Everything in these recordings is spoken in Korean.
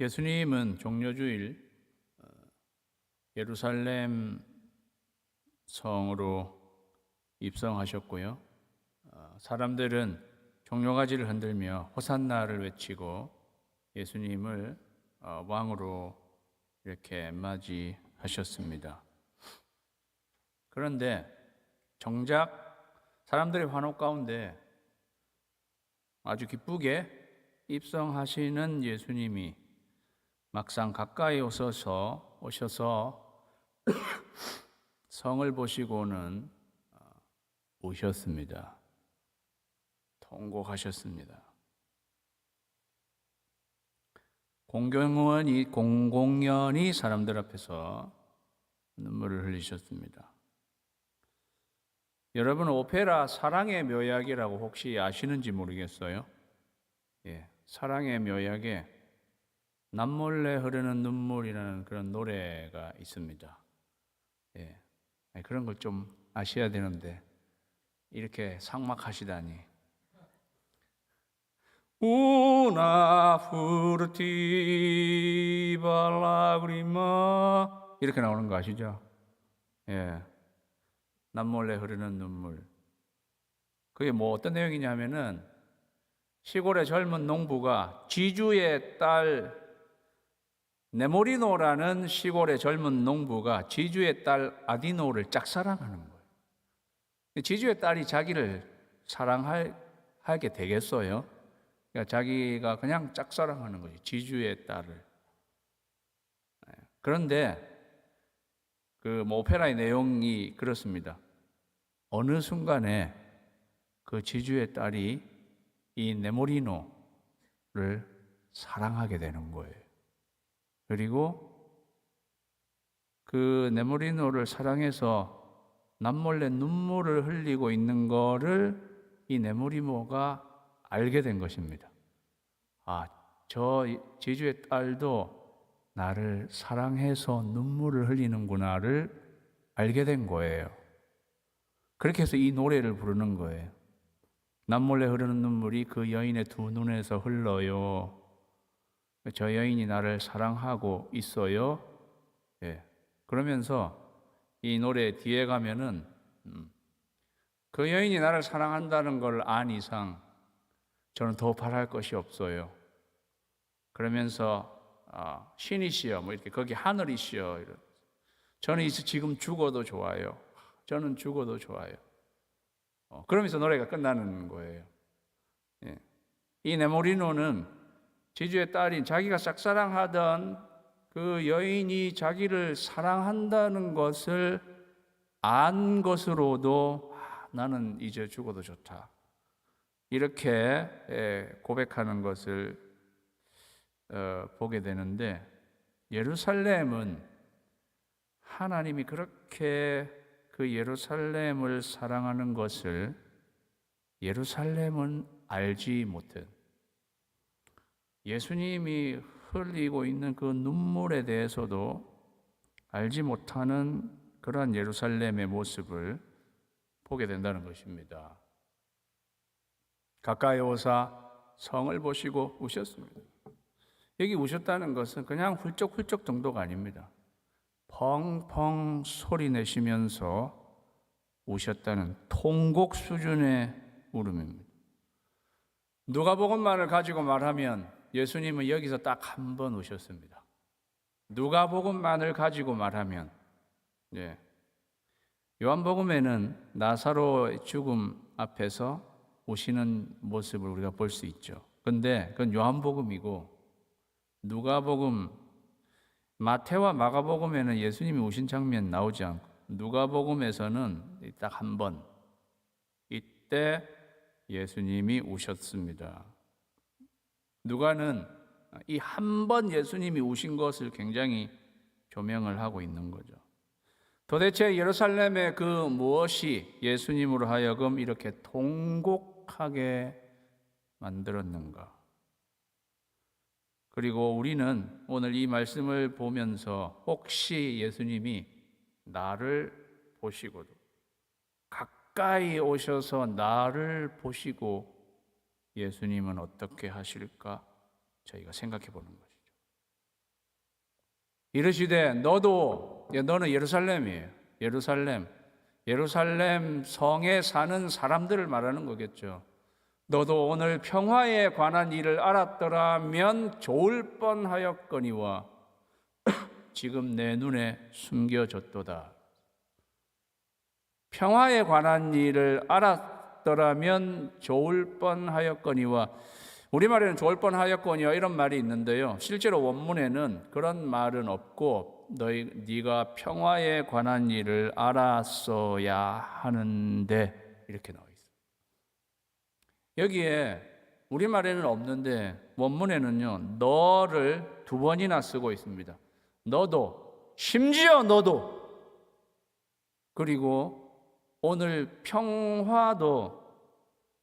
예수님은 종료주일 어, 예루살렘 성으로 입성하셨고요. 어, 사람들은 종려가지를 흔들며 호산나를 외치고 예수님을 어, 왕으로 이렇게 맞이하셨습니다. 그런데 정작 사람들의 환호 가운데 아주 기쁘게 입성하시는 예수님이 막상 가까이 오셔서 오셔서 성을 보시고는 어, 우셨습니다. 통곡하셨습니다. 공경원이 공공연히 사람들 앞에서 눈물을 흘리셨습니다. 여러분 오페라 사랑의 묘약이라고 혹시 아시는지 모르겠어요. 예, 사랑의 묘약에 남몰래 흐르는 눈물이라는 그런 노래가 있습니다. 예, 그런 걸 좀 아셔야 되는데 이렇게 상막하시다니. Una furtiva 이렇게 나오는 거 아시죠? 예, 남몰래 흐르는 눈물. 그게 뭐 어떤 내용이냐면은 시골의 젊은 농부가 지주의 딸 네모리노라는 시골의 젊은 농부가 지주의 딸 아디노를 짝사랑하는 거예요. 지주의 딸이 자기를 사랑하게 되겠어요? 그러니까 자기가 그냥 짝사랑하는 거지. 지주의 딸을. 그런데 그뭐 오페라의 내용이 그렇습니다. 어느 순간에 그 지주의 딸이 이 네모리노를 사랑하게 되는 거예요. 그리고 그 네모리노를 사랑해서 남몰래 눈물을 흘리고 있는 거를 이 네모리모가 알게 된 것입니다. 아, 저 지주의 딸도 나를 사랑해서 눈물을 흘리는구나를 알게 된 거예요. 그렇게 해서 이 노래를 부르는 거예요. 남몰래 흐르는 눈물이 그 여인의 두 눈에서 흘러요. 저 여인이 나를 사랑하고 있어요. 예. 그러면서 이 노래 뒤에 가면은 음, 그 여인이 나를 사랑한다는 걸 안 이상 저는 더 바랄 것이 없어요. 그러면서 아, 신이시여 뭐 이렇게 거기 하늘이시여 이런. 저는 지금 죽어도 좋아요. 저는 죽어도 좋아요. 어, 그러면서 노래가 끝나는 거예요. 예. 이 네모리노는 지주의 딸인 자기가 짝사랑하던 그 여인이 자기를 사랑한다는 것을 안 것으로도 아, 나는 이제 죽어도 좋다. 이렇게 예, 고백하는 것을 어, 보게 되는데 예루살렘은 하나님이 그렇게 그 예루살렘을 사랑하는 것을 예루살렘은 알지 못해. 예수님이 흘리고 있는 그 눈물에 대해서도 알지 못하는 그러한 예루살렘의 모습을 보게 된다는 것입니다. 가까이 오사 성을 보시고 우셨습니다. 여기 우셨다는 것은 그냥 훌쩍훌쩍 정도가 아닙니다. 펑펑 소리 내시면서 우셨다는 통곡 수준의 울음입니다. 누가복음만을 가지고 말하면 예수님은 여기서 딱 한번 우셨습니다. 누가복음만을 가지고 말하면 예. 요한복음에는 나사로의 죽음 앞에서 우시는 모습을 우리가 볼 수 있죠. 근데 그건 요한복음이고 누가복음 마태와 마가복음에는 예수님이 오신 장면 나오지 않고 누가복음에서는 딱 한 번 이때 예수님이 오셨습니다. 누가는 이 한 번 예수님이 오신 것을 굉장히 조명을 하고 있는 거죠. 도대체 예루살렘의 그 무엇이 예수님으로 하여금 이렇게 통곡하게 만들었는가? 그리고 우리는 오늘 이 말씀을 보면서 혹시 예수님이 나를 보시고도 가까이 오셔서 나를 보시고 예수님은 어떻게 하실까 저희가 생각해 보는 것이죠. 이르시되 너도 예, 너는 예루살렘이에요. 예루살렘. 예루살렘 성에 사는 사람들을 말하는 거겠죠. 너도 오늘 평화에 관한 일을 알았더라면 좋을 뻔하였거니와 지금 내 눈에 숨겨졌도다. 평화에 관한 일을 알았 더라면 좋을 뻔하였거니와 우리말에는 좋을 뻔하였거니와 이런 말이 있는데요. 실제로 원문에는 그런 말은 없고 너희 네가 평화에 관한 일을 알았어야 하는데 이렇게 나와 있어요. 여기에 우리말에는 없는데 원문에는요. 너를 두 번이나 쓰고 있습니다. 너도 심지어 너도 그리고 오늘 평화도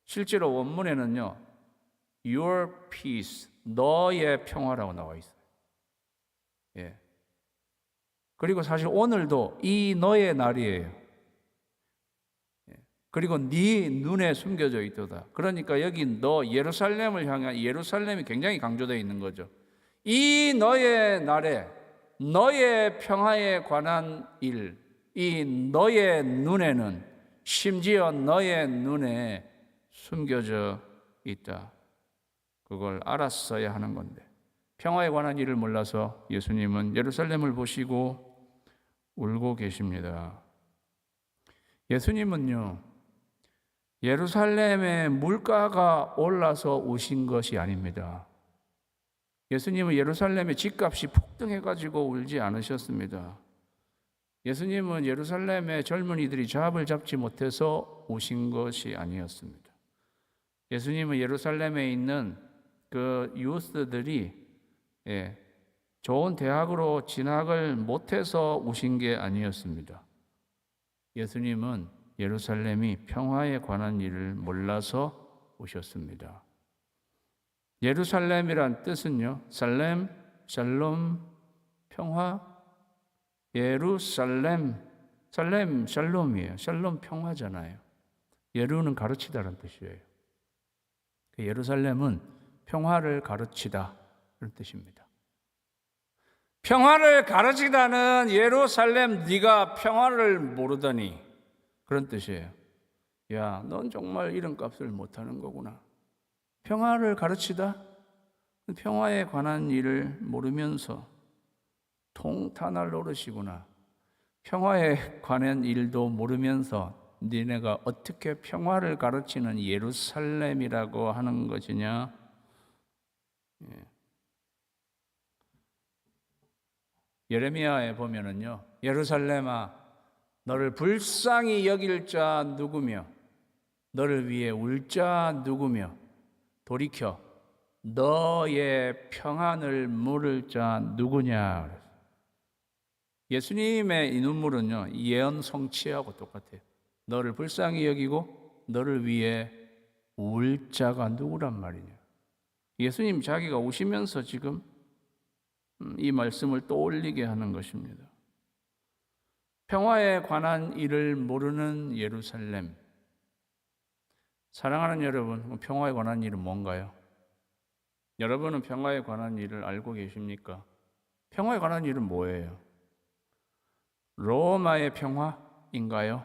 실제로 원문에는요. your peace 너의 평화라고 나와 있어요. 예. 그리고 사실 오늘도 이 너의 날이에요. 예. 그리고 네 눈에 숨겨져 있도다. 그러니까 여기 너 예루살렘을 향한 예루살렘이 굉장히 강조되어 있는 거죠. 이 너의 날에 너의 평화에 관한 일, 이 너의 눈에는 심지어 너의 눈에 숨겨져 있다. 그걸 알았어야 하는 건데 평화에 관한 일을 몰라서 예수님은 예루살렘을 보시고 울고 계십니다. 예수님은요 예루살렘의 물가가 올라서 오신 것이 아닙니다. 예수님은 예루살렘의 집값이 폭등해가지고 울지 않으셨습니다. 예수님은 예루살렘의 젊은이들이 잡을 잡지 못해서 오신 것이 아니었습니다. 예수님은 예루살렘에 있는 그 유스들이 예, 좋은 대학으로 진학을 못해서 오신 게 아니었습니다. 예수님은 예루살렘이 평화에 관한 일을 몰라서 오셨습니다. 예루살렘이란 뜻은요, 살렘, 샬롬, 평화, 예루살렘, 살렘, 샬롬이에요. 샬롬 평화잖아요. 예루는 가르치다라는 뜻이에요. 그 예루살렘은 평화를 가르치다 그런 뜻입니다. 평화를 가르치다는 예루살렘 네가 평화를 모르더니 그런 뜻이에요. 야, 넌 정말 이런 값을 못하는 거구나. 평화를 가르치다 평화에 관한 일을 모르면서 통탄할 노릇이구나. 평화에 관한 일도 모르면서 니네가 어떻게 평화를 가르치는 예루살렘이라고 하는 것이냐? 예. 예레미야에 보면은요, 예루살렘아, 너를 불쌍히 여길 자 누구며, 너를 위해 울 자 누구며, 돌이켜 너의 평안을 물을 자 누구냐? 예수님의 이 눈물은요, 예언 성취하고 똑같아요. 너를 불쌍히 여기고 너를 위해 울 자가 누구란 말이냐. 예수님 자기가 오시면서 지금 음, 이 말씀을 떠올리게 하는 것입니다. 평화에 관한 일을 모르는 예루살렘. 사랑하는 여러분, 평화에 관한 일은 뭔가요? 여러분은 평화에 관한 일을 알고 계십니까? 평화에 관한 일은 뭐예요? 로마의 평화인가요?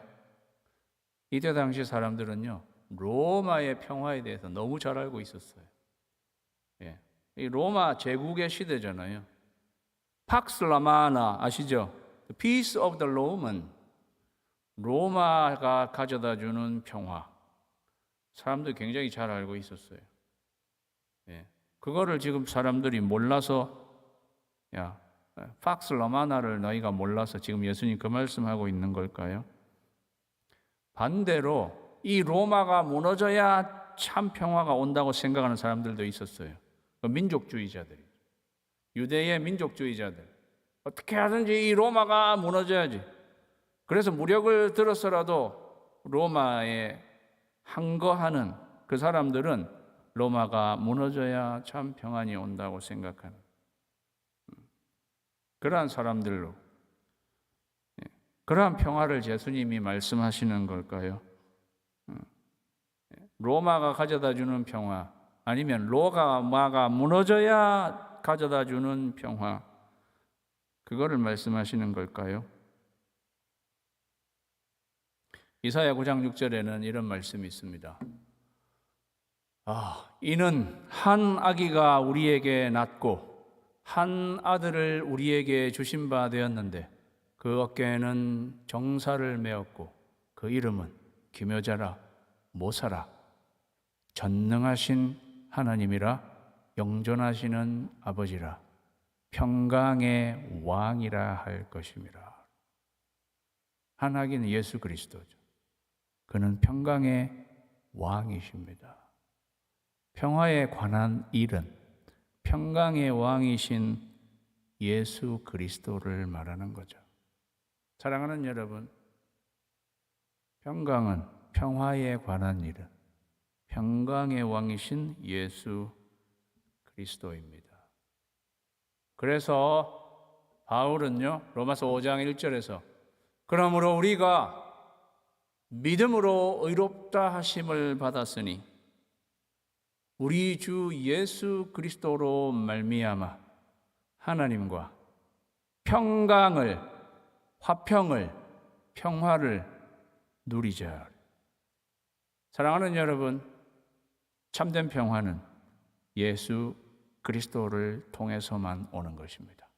이때 당시 사람들은요, 로마의 평화에 대해서 너무 잘 알고 있었어요. 예. 이 로마 제국의 시대잖아요. 팍스 라마나 아시죠? Peace of the Roman. 로마가 가져다 주는 평화. 사람들 굉장히 잘 알고 있었어요. 예. 그거를 지금 사람들이 몰라서 야, 팍스 라마나를 너희가 몰라서 지금 예수님 그 말씀하고 있는 걸까요? 반대로 이 로마가 무너져야 참 평화가 온다고 생각하는 사람들도 있었어요. 그 민족주의자들이. 유대의 민족주의자들. 어떻게 하든지 이 로마가 무너져야지. 그래서 무력을 들어서라도 로마에 항거하는 그 사람들은 로마가 무너져야 참 평안이 온다고 생각하는 그러한 사람들로 그러한 평화를 예수님이 말씀하시는 걸까요? 로마가 가져다 주는 평화, 아니면 로마가 무너져야 가져다 주는 평화. 그거를 말씀하시는 걸까요? 이사야 9장 6절에는 이런 말씀이 있습니다. 아, 이는 한 아기가 우리에게 낳고 한 아들을 우리에게 주신 바 되었는데 그 어깨에는 정사를 메었고 그 이름은 기묘자라 모사라 전능하신 하나님이라 영존하시는 아버지라 평강의 왕이라 할 것임이라. 하나님은 예수 그리스도죠. 그는 평강의 왕이십니다. 평화에 관한 일은 평강의 왕이신 예수 그리스도를 말하는 거죠. 사랑하는 여러분, 평강은 평화에 관한 일은 평강의 왕이신 예수 그리스도입니다. 그래서 바울은요, 로마서 5장 1절에서 그러므로 우리가 믿음으로 의롭다 하심을 받았으니 우리 주 예수 그리스도로 말미암아 하나님과 평강을 화평을 평화를 누리자. 사랑하는 여러분, 참된 평화는 예수 그리스도를 통해서만 오는 것입니다.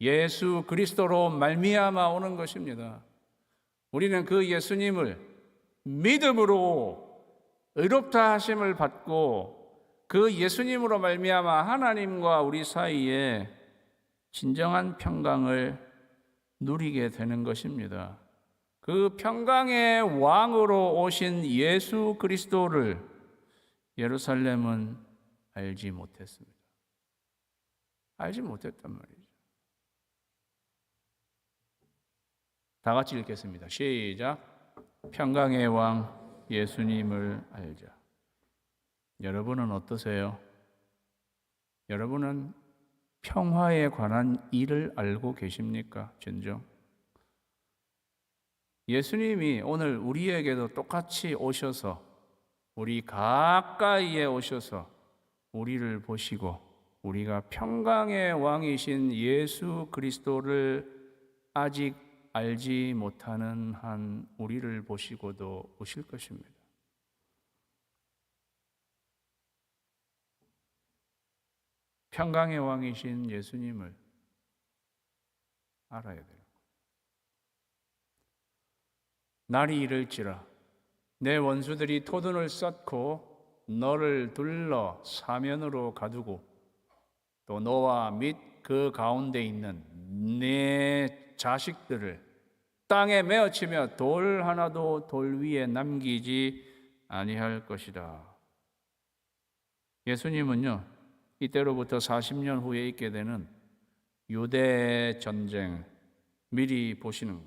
예수 그리스도로 말미암아 오는 것입니다. 우리는 그 예수님을 믿음으로 의롭다 하심을 받고 그 예수님으로 말미암아 하나님과 우리 사이에 진정한 평강을 누리게 되는 것입니다. 그 평강의 왕으로 오신 예수 그리스도를 예루살렘은 알지 못했습니다. 알지 못했단 말이죠. 다 같이 읽겠습니다. 시작. 평강의 왕 예수님을 알자. 여러분은 어떠세요? 여러분은 평화에 관한 일을 알고 계십니까? 진정. 예수님이 오늘 우리에게도 똑같이 오셔서 우리 가까이에 오셔서 우리를 보시고 우리가 평강의 왕이신 예수 그리스도를 아직 알지 못하는 한 우리를 보시고도 오실 것입니다. 평강의 왕이신 예수님을 알아야 돼요. 날이 이를지라 내 원수들이 토둔을 쌓고 너를 둘러 사면으로 가두고 또 너와 및 그 가운데 있는 내 자식들을 땅에 메어치며 돌 하나도 돌 위에 남기지 아니할 것이다. 예수님은요, 이때로부터 40년 후에 있게 되는 유대 전쟁 미리 보시는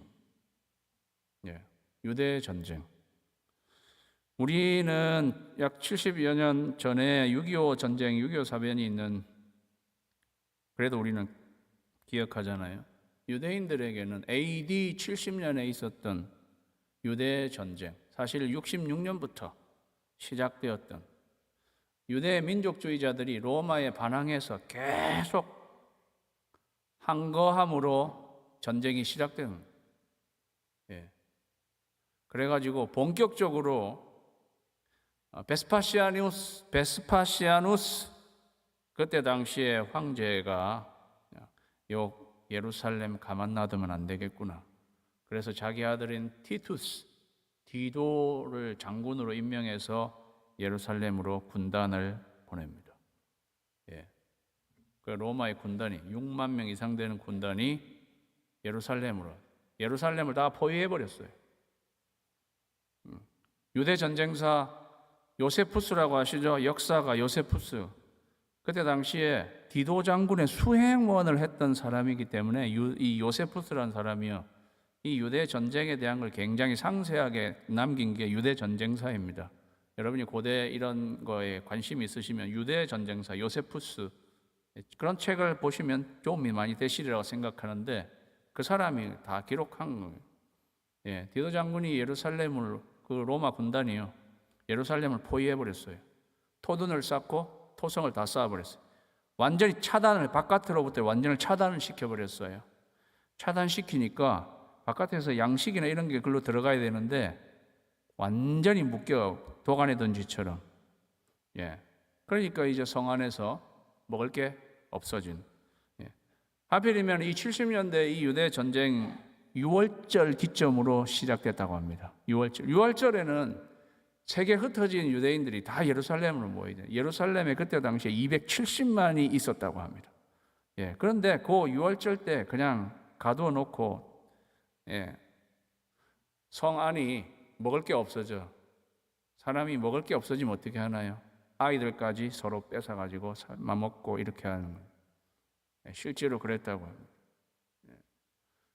예, 유대 전쟁. 우리는 약 70여 년 전에 6.25 전쟁, 6.25 사변이 있는 그래도 우리는 기억하잖아요. 유대인들에게는 AD 70년에 있었던 유대 전쟁, 사실 66년부터 시작되었던 유대 민족주의자들이 로마에 반항해서 계속 항거함으로 전쟁이 시작된 예. 그래가지고 본격적으로 어, 베스파시아누스 베스파시아누스 그때 당시에 황제가 요 예루살렘 가만 놔두면 안 되겠구나. 그래서 자기 아들인 티투스 디도를 장군으로 임명해서 예루살렘으로 군단을 보냅니다. 예. 그 로마의 군단이 6만 명 이상 되는 군단이 예루살렘으로 예루살렘을 다 포위해 버렸어요. 음. 유대 전쟁사 요세푸스라고 아시죠? 역사가 요세푸스. 그때 당시에 디도 장군의 수행원을 했던 사람이기 때문에 이 요세푸스라는 사람이요. 이 유대 전쟁에 대한 걸 굉장히 상세하게 남긴 게 유대 전쟁사입니다. 여러분이 고대 이런 거에 관심이 있으시면 유대 전쟁사 요세푸스 그런 책을 보시면 도움이 많이 되시리라고 생각하는데 그 사람이 다 기록한 거예요. 예, 디도 장군이 예루살렘을 그 로마 군단이요. 예루살렘을 포위해 버렸어요. 토둔을 쌓고 토성을 다 쌓아 버렸어요. 완전히 차단을 바깥으로부터 완전히 차단을 시켜 버렸어요. 차단시키니까 바깥에서 양식이나 이런 게 글로 들어가야 되는데 완전히 묶여 도간에 던지처럼. 예. 그러니까 이제 성 안에서 먹을 게 없어진. 예. 하필이면 이 70년대 이 유대 전쟁 6월절 기점으로 시작됐다고 합니다. 6월절. 6월절에는 세계 흩어진 유대인들이 다 예루살렘으로 모이죠. 예루살렘에 그때 당시에 270만이 있었다고 합니다. 예. 그런데 그 6월절 때 그냥 가두어 놓고 예. 성 안이 먹을 게 없어져. 사람이 먹을 게 없어지면 어떻게 하나요? 아이들까지 서로 뺏어 가지고 맘먹고 이렇게 하는 거예요. 예, 실제로 그랬다고 합니다. 예.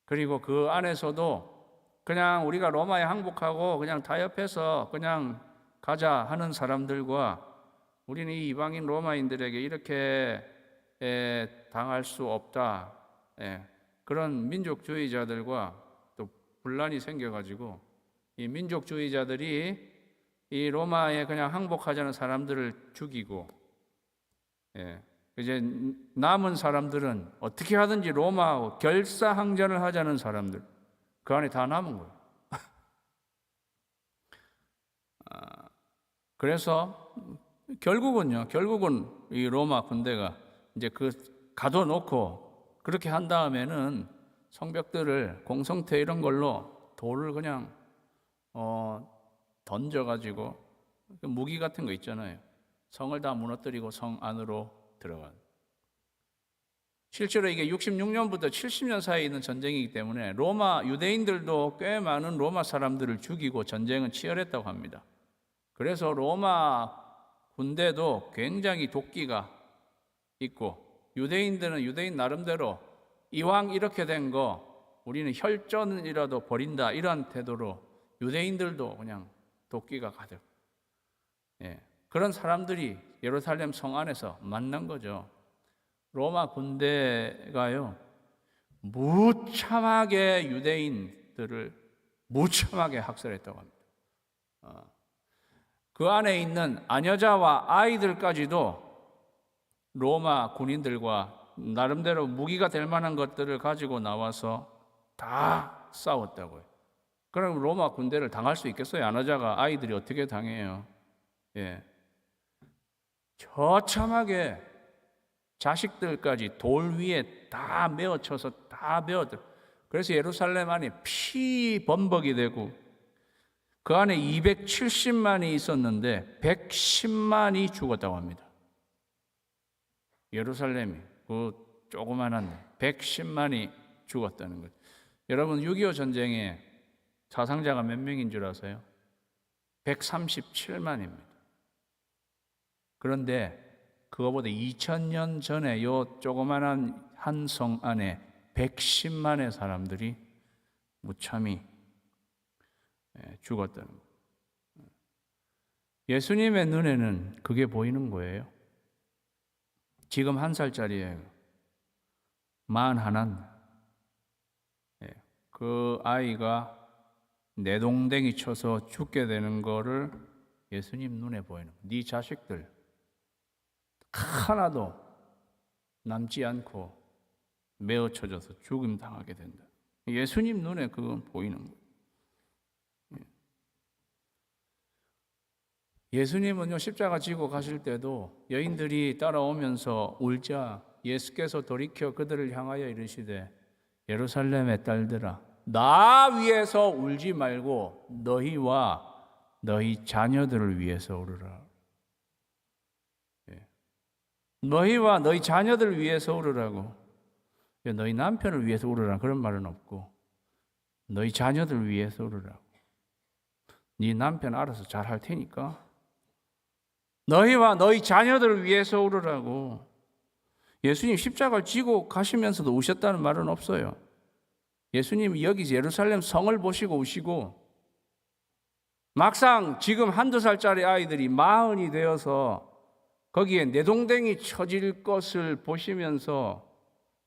그리고 그 안에서도 그냥 우리가 로마에 항복하고 그냥 타협해서 그냥 가자 하는 사람들과 우리는 이 이방인 로마인들에게 이렇게 에, 당할 수 없다. 예, 그런 민족주의자들과 또 분란이 생겨가지고 이 민족주의자들이 이 로마에 그냥 항복하자는 사람들을 죽이고 예, 이제 남은 사람들은 어떻게 하든지 로마하고 결사항전을 하자는 사람들 그 안에 다 남은 거예요. 아, 그래서 결국은요, 결국은 이 로마 군대가 이제 그 가둬놓고 그렇게 한 다음에는 성벽들을 공성태 이런 걸로 돌을 그냥 어, 던져가지고 그 무기 같은 거 있잖아요. 성을 다 무너뜨리고 성 안으로 들어간. 실제로 이게 66년부터 70년 사이에 있는 전쟁이기 때문에 로마 유대인들도 꽤 많은 로마 사람들을 죽이고 전쟁은 치열했다고 합니다. 그래서 로마 군대도 굉장히 도끼가 있고 유대인들은 유대인 나름대로 이왕 이렇게 된 거 우리는 혈전이라도 벌인다 이런 태도로 유대인들도 그냥 도끼가 가득. 예, 그런 사람들이 예루살렘 성 안에서 만난 거죠. 로마 군대가요, 무참하게 유대인들을 무참하게 학살했다고 합니다. 어, 그 안에 있는 아녀자와 아이들까지도 로마 군인들과 나름대로 무기가 될 만한 것들을 가지고 나와서 다 싸웠다고요. 그럼 로마 군대를 당할 수 있겠어요? 아너자가 아이들이 어떻게 당해요? 예. 처참하게 자식들까지 돌 위에 다 메어쳐서 다 메어들. 그래서 예루살렘 안에 피 범벅이 되고 그 안에 270만이 있었는데 110만이 죽었다고 합니다. 예루살렘이 그 조그만한 110만이 죽었다는 거죠. 여러분 6.25 전쟁에 사상자가 몇 명인 줄 아세요? 137만입니다. 그런데 그거보다 2000년 전에 요 조그만한 한 성 안에 110만의 사람들이 무참히 예, 죽었다는 거예요. 예수님의 눈에는 그게 보이는 거예요. 지금 한 살짜리예요. 만 하나. 예, 그 아이가 내동댕이 쳐서 죽게 되는 거를 예수님 눈에 보이는 네 자식들 하나도 남지 않고 메어 쳐져서 죽음 당하게 된다. 예수님 눈에 그건 보이는 거예요. 예수님은요 십자가 지고 가실 때도 여인들이 따라오면서 울자 예수께서 돌이켜 그들을 향하여 이르시되 예루살렘의 딸들아 나 위해서 울지 말고 너희와 너희 자녀들을 위해서 울으라. 예. 너희와 너희 자녀들을 위해서 울으라고. 예, 너희 남편을 위해서 울으라 그런 말은 없고 너희 자녀들을 위해서 울으라고. 네 남편 알아서 잘 할 테니까 너희와 너희 자녀들을 위해서 울으라고. 예수님 십자가를 지고 가시면서도 우셨다는 말은 없어요. 예수님이 여기 예루살렘 성을 보시고 오시고 막상 지금 한두 살짜리 아이들이 마흔이 되어서 거기에 내동댕이 쳐질 것을 보시면서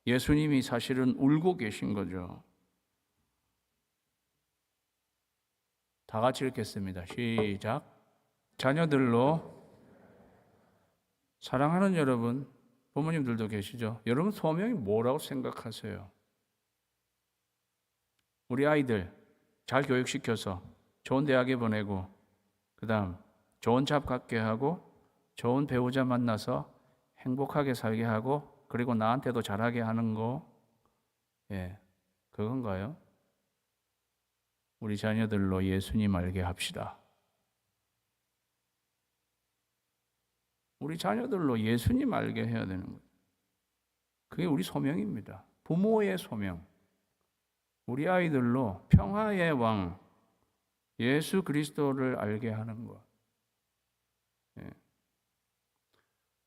예수님이 사실은 울고 계신 거죠. 다 같이 읽겠습니다. 시작. 자녀들로 사랑하는 여러분, 부모님들도 계시죠? 여러분 소명이 뭐라고 생각하세요? 우리 아이들 잘 교육시켜서 좋은 대학에 보내고 그 다음 좋은 잡 갖게 하고 좋은 배우자 만나서 행복하게 살게 하고 그리고 나한테도 잘하게 하는 거 예. 그건가요? 우리 자녀들로 예수님 알게 합시다. 우리 자녀들로 예수님 알게 해야 되는 거예요. 그게 우리 소명입니다. 부모의 소명. 우리 아이들로 평화의 왕 예수 그리스도를 알게 하는 것. 예.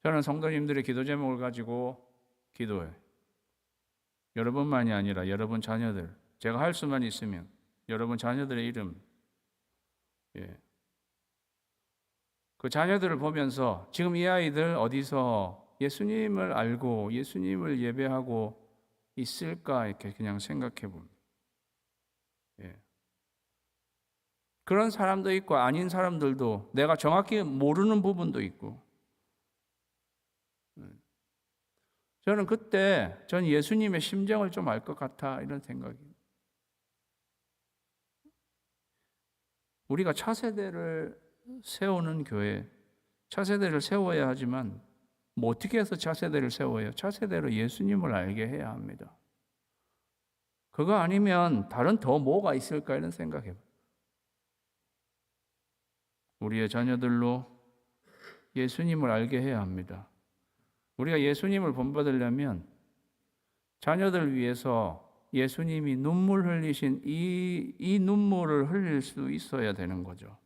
저는 성도님들의 기도 제목을 가지고 기도해요. 여러분만이 아니라 여러분 자녀들, 제가 할 수만 있으면 여러분 자녀들의 이름, 예. 그 자녀들을 보면서 지금 이 아이들 어디서 예수님을 알고 예수님을 예배하고 있을까 이렇게 그냥 생각해 봅니다. 예. 그런 사람도 있고 아닌 사람들도 내가 정확히 모르는 부분도 있고. 음. 저는 그때 전 예수님의 심정을 좀 알 것 같아 이런 생각이. 우리가 차세대를 세우는 교회, 차세대를 세워야 하지만 뭐 어떻게 해서 차세대를 세워요? 차세대로 예수님을 알게 해야 합니다. 그거 아니면 다른 더 뭐가 있을까 이런 생각해. 우리의 자녀들로 예수님을 알게 해야 합니다. 우리가 예수님을 본받으려면 자녀들 위해서 예수님이 눈물 흘리신 이, 이 눈물을 흘릴 수 있어야 되는 거죠.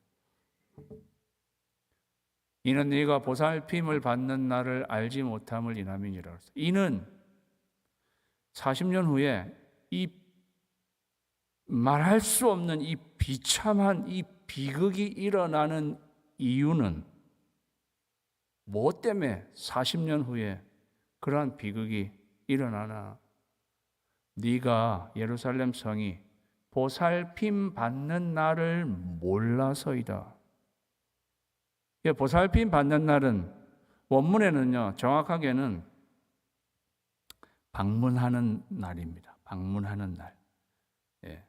이는 네가 보살핌을 받는 날을 알지 못함을. 그랬어요. 이는 40년 후에 이 말할 수 없는 이 비참한 이 비극이 일어나는 이유는 뭐 때문에 40년 후에 그러한 비극이 일어나나? 네가 예루살렘 성이 보살핌 받는 날을 몰라서이다. 예, 보살핌 받는 날은 원문에는요 정확하게는 방문하는 날입니다. 방문하는 날. 예.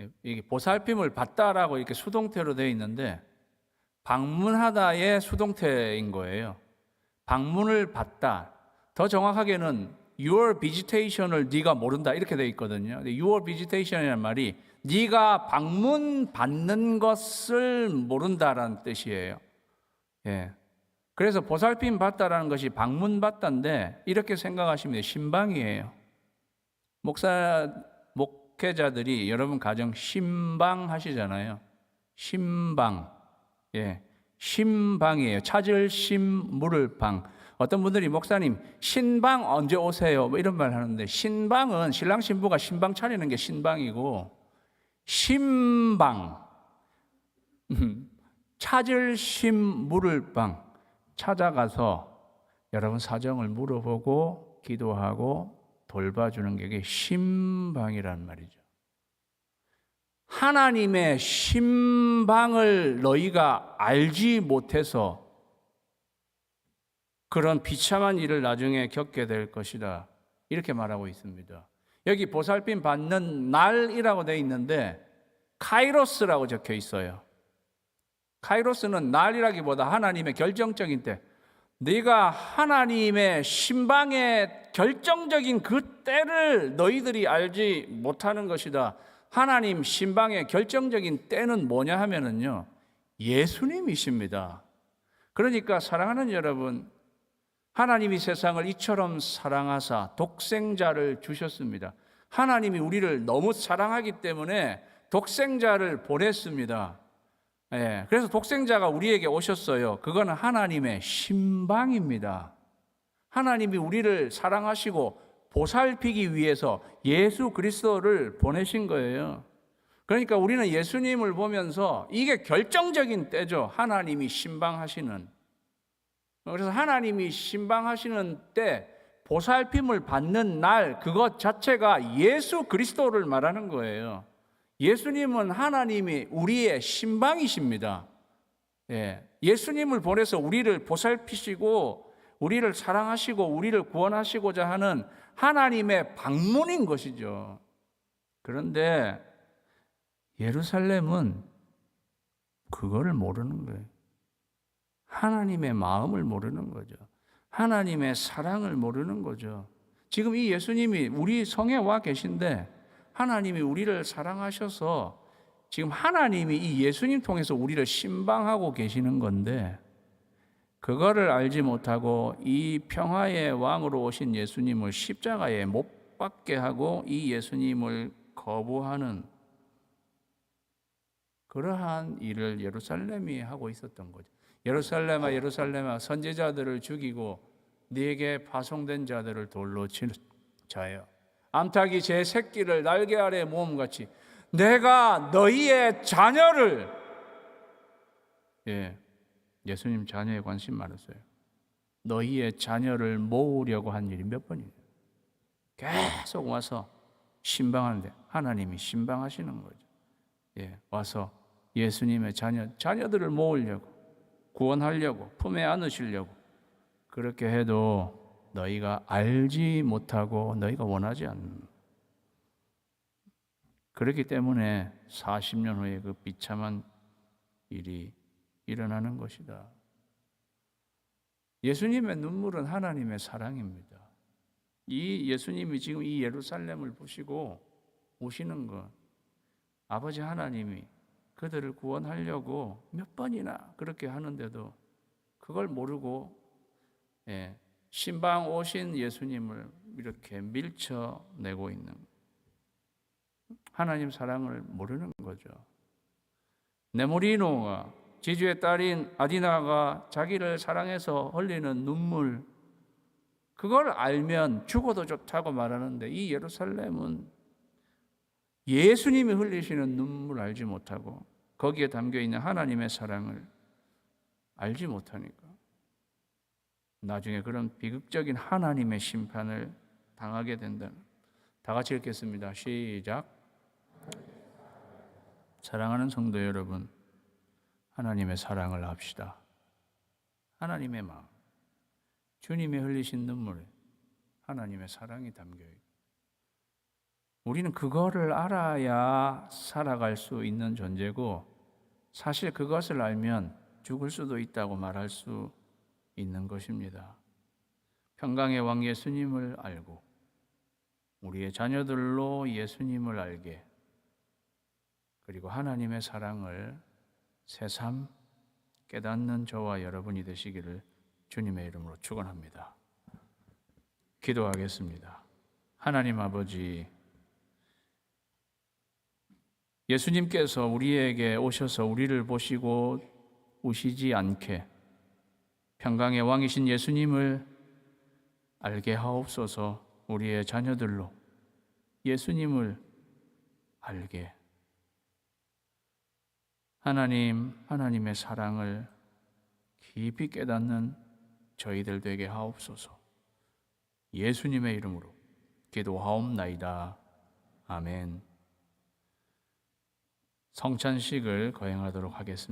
예, 이게 보살핌을 받다라고 이렇게 수동태로 되어 있는데 방문하다의 수동태인 거예요. 방문을 받다. 더 정확하게는 your visitation을 네가 모른다 이렇게 되어 있거든요. your visitation이라는 말이 네가 방문 받는 것을 모른다라는 뜻이에요. 예. 그래서 보살핌 받다라는 것이 방문 받다인데 이렇게 생각하시면 돼요. 신방이에요. 목사 목회자들이 여러분 가정 신방 하시잖아요. 신방. 예. 신방이에요. 찾을 심 물을 방. 어떤 분들이 목사님 신방 언제 오세요? 뭐 이런 말 하는데 신방은 신랑 신부가 신방 차리는 게 신방이고 신방 음, 찾을 심 물을 방 찾아가서 여러분 사정을 물어보고 기도하고 돌봐주는 게 신방이란 말이죠. 하나님의 신방을 너희가 알지 못해서 그런 비참한 일을 나중에 겪게 될 것이다. 이렇게 말하고 있습니다. 여기 보살핌 받는 날이라고 되어 있는데 카이로스라고 적혀 있어요. 카이로스는 날이라기보다 하나님의 결정적인 때. 네가 하나님의 신방의 결정적인 그 때를 너희들이 알지 못하는 것이다. 하나님 신방의 결정적인 때는 뭐냐 하면은요. 예수님이십니다. 그러니까 사랑하는 여러분, 하나님이 세상을 이처럼 사랑하사 독생자를 주셨습니다. 하나님이 우리를 너무 사랑하기 때문에 독생자를 보냈습니다. 예, 그래서 독생자가 우리에게 오셨어요. 그거는 하나님의 신방입니다. 하나님이 우리를 사랑하시고 보살피기 위해서 예수 그리스도를 보내신 거예요. 그러니까 우리는 예수님을 보면서 이게 결정적인 때죠. 하나님이 신방하시는. 그래서 하나님이 신방하시는 때 보살핌을 받는 날 그것 자체가 예수 그리스도를 말하는 거예요. 예수님은 하나님이 우리의 신방이십니다. 예. 예수님을 보내서 우리를 보살피시고 우리를 사랑하시고 우리를 구원하시고자 하는 하나님의 방문인 것이죠. 그런데 예루살렘은 그거를 모르는 거예요. 하나님의 마음을 모르는 거죠. 하나님의 사랑을 모르는 거죠. 지금 이 예수님이 우리 성에 와 계신데 하나님이 우리를 사랑하셔서 지금 하나님이 이 예수님 통해서 우리를 신방하고 계시는 건데 그거를 알지 못하고 이 평화의 왕으로 오신 예수님을 십자가에 못 박게 하고 이 예수님을 거부하는 그러한 일을 예루살렘이 하고 있었던 거죠. 예루살렘아 예루살렘아 선지자들을 죽이고 네게 파송된 자들을 돌로 치는 자여 암탉이 제 새끼를 날개 아래 모음같이 내가 너희의 자녀를 예 예수님 자녀에 관심 많았어요. 너희의 자녀를 모으려고 한 일이 몇 번이에요. 계속 와서 신방하는데 하나님이 신방하시는 거죠. 예, 와서 예수님의 자녀 자녀들을 모으려고 구원하려고 품에 안으시려고 그렇게 해도 너희가 알지 못하고 너희가 원하지 않는 그렇기 때문에 40년 후에 그 비참한 일이 일어나는 것이다. 예수님의 눈물은 하나님의 사랑입니다. 이 예수님이 지금 이 예루살렘을 보시고 오시는 것, 아버지 하나님이 그들을 구원하려고 몇 번이나 그렇게 하는데도 그걸 모르고 예, 신방 오신 예수님을 이렇게 밀쳐내고 있는 하나님 사랑을 모르는 거죠. 네모리노가 지주의 딸인 아디나가 자기를 사랑해서 흘리는 눈물 그걸 알면 죽어도 좋다고 말하는데 이 예루살렘은 예수님이 흘리시는 눈물 알지 못하고 거기에 담겨 있는 하나님의 사랑을 알지 못하니까 나중에 그런 비극적인 하나님의 심판을 당하게 된다. 다 같이 읽겠습니다. 시작. 사랑하는 성도 여러분, 하나님의 사랑을 합시다. 하나님의 마음, 주님이 흘리신 눈물에 하나님의 사랑이 담겨 있고, 우리는 그거를 알아야 살아갈 수 있는 존재고, 사실 그것을 알면 죽을 수도 있다고 말할 수 있는 것입니다. 평강의 왕 예수님을 알고, 우리의 자녀들로 예수님을 알게, 그리고 하나님의 사랑을 새삼 깨닫는 저와 여러분이 되시기를 주님의 이름으로 축원합니다. 기도하겠습니다. 하나님 아버지 예수님께서 우리에게 오셔서 우리를 보시고 우시지 않게 평강의 왕이신 예수님을 알게 하옵소서 우리의 자녀들로 예수님을 알게 하나님, 하나님의 사랑을 깊이 깨닫는 저희들 되게 하옵소서. 예수님의 이름으로 기도하옵나이다. 아멘. 성찬식을 거행하도록 하겠습니다.